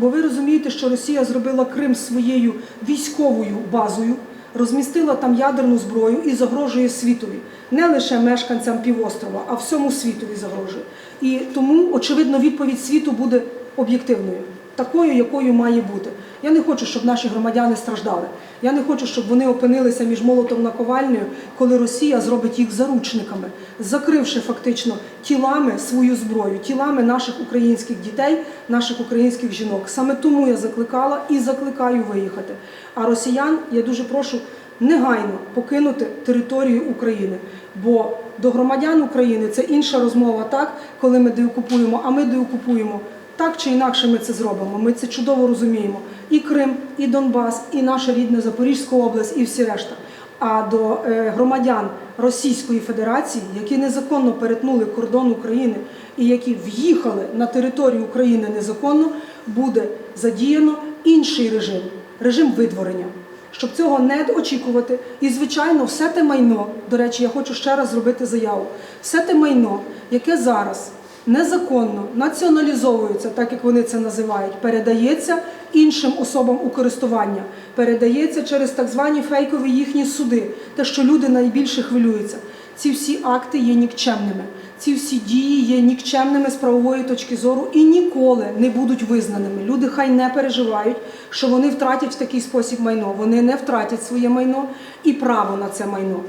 Бо ви розумієте, що Росія зробила Крим своєю військовою базою, розмістила там ядерну зброю і загрожує світові, не лише мешканцям півострова, а всьому світові загрожує. І тому, очевидно, відповідь світу буде об'єктивною, такою, якою має бути. Я не хочу, щоб наші громадяни страждали. Я не хочу, щоб вони опинилися між молотом наковальнею, коли Росія зробить їх заручниками, закривши фактично тілами свою зброю, тілами наших українських дітей, наших українських жінок. Саме тому я закликала і закликаю виїхати. А росіян я дуже прошу негайно покинути територію України. Бо до громадян України це інша розмова, так коли ми деокупуємо, а ми деокупуємо. Так чи інакше ми це зробимо. Ми це чудово розуміємо. І Крим, і Донбас, і наша рідна Запорізька область, і всі решта. А до е, громадян Російської Федерації, які незаконно перетнули кордон України і які в'їхали на територію України незаконно, буде задіяно інший режим режим видворення. Щоб цього не очікувати, і звичайно, все те майно, до речі, я хочу ще раз зробити заяву. Все те майно, яке зараз незаконно націоналізовується, так як вони це називають, передається іншим особам у користування, передається через так звані фейкові їхні суди, те, що люди найбільше хвилюються. Ці всі акти є нікчемними. Ці всі дії є нікчемними з правової точки зору і ніколи не будуть визнаними. Люди хай не переживають, що вони втратять в такий спосіб майно. Вони не втратять своє майно і право на це майно.